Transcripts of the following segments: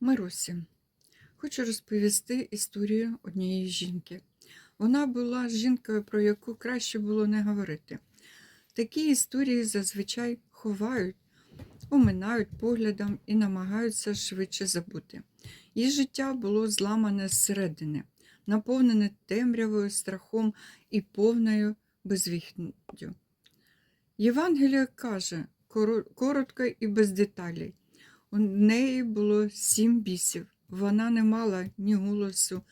Марусі, хочу розповісти історію однієї жінки. Вона була жінкою, про яку краще було не говорити. Такі історії зазвичай ховають, оминають поглядом і намагаються швидше забути. Її життя було зламане зсередини, наповнене темрявою, страхом і повною безвіхністю. Євангеліє каже коротко і без деталей. У неї було сім бісів. Вона не мала ні голосу,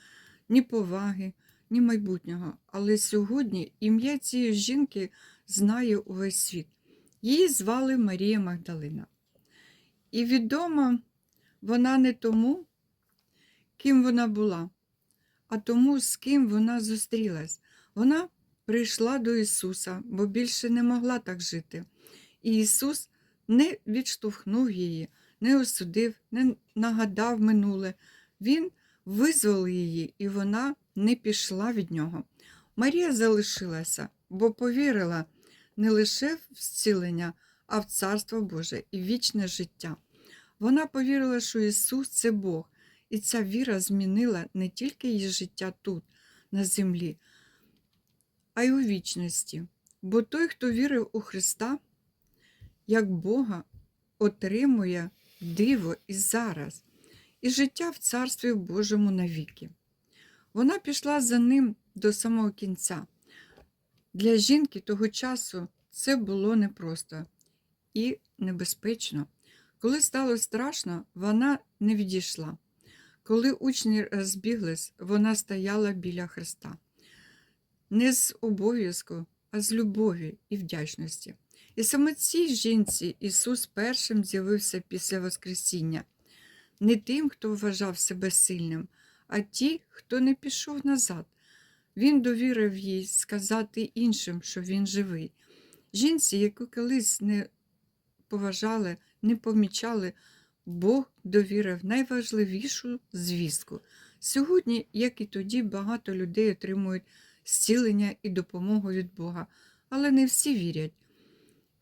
ні поваги, ні майбутнього. Але сьогодні ім'я цієї жінки знає увесь світ. Її звали Марія Магдалина. І відома вона не тому, ким вона була, а тому, з ким вона зустрілась. Вона прийшла до Ісуса, бо більше не могла так жити. І Ісус не відштовхнув її, не осудив, не нагадав минуле. Він визволив її, і вона не пішла від нього. Марія залишилася, бо повірила не лише в зцілення, а в Царство Боже і вічне життя. Вона повірила, що Ісус це Бог, і ця віра змінила не тільки її життя тут, на землі, а й у вічності. Бо той, хто вірив у Христа, як Бога, отримує диво і зараз, і життя в Царстві Божому навіки. Вона пішла за ним до самого кінця. Для жінки того часу це було непросто і небезпечно. Коли стало страшно, вона не відійшла. Коли учні розбіглись, вона стояла біля Христа. Не з обов'язку, а з любові і вдячності. І саме цій жінці Ісус першим з'явився після Воскресіння, не тим, хто вважав себе сильним, а ті, хто не пішов назад. Він довірив їй сказати іншим, що він живий. Жінці, яку колись не поважали, не помічали, Бог довірив найважливішу звістку. Сьогодні, як і тоді, багато людей отримують зцілення і допомогу від Бога, але не всі вірять.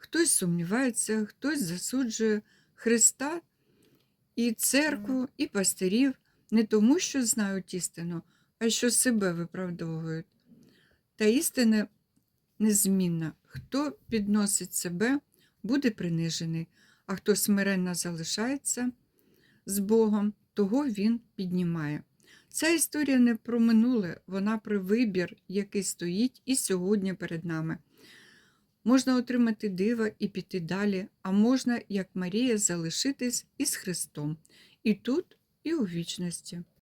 Хтось сумнівається, хтось засуджує Христа і церкву, і пастирів не тому, що знають істину, а що себе виправдовують. Та істина незмінна. Хто підносить себе, буде принижений, а хто смиренно залишається з Богом, того він піднімає. Ця історія не про минуле, вона про вибір, який стоїть і сьогодні перед нами. Можна отримати диво і піти далі, а можна, як Марія, залишитись із Христом і тут, і у вічності.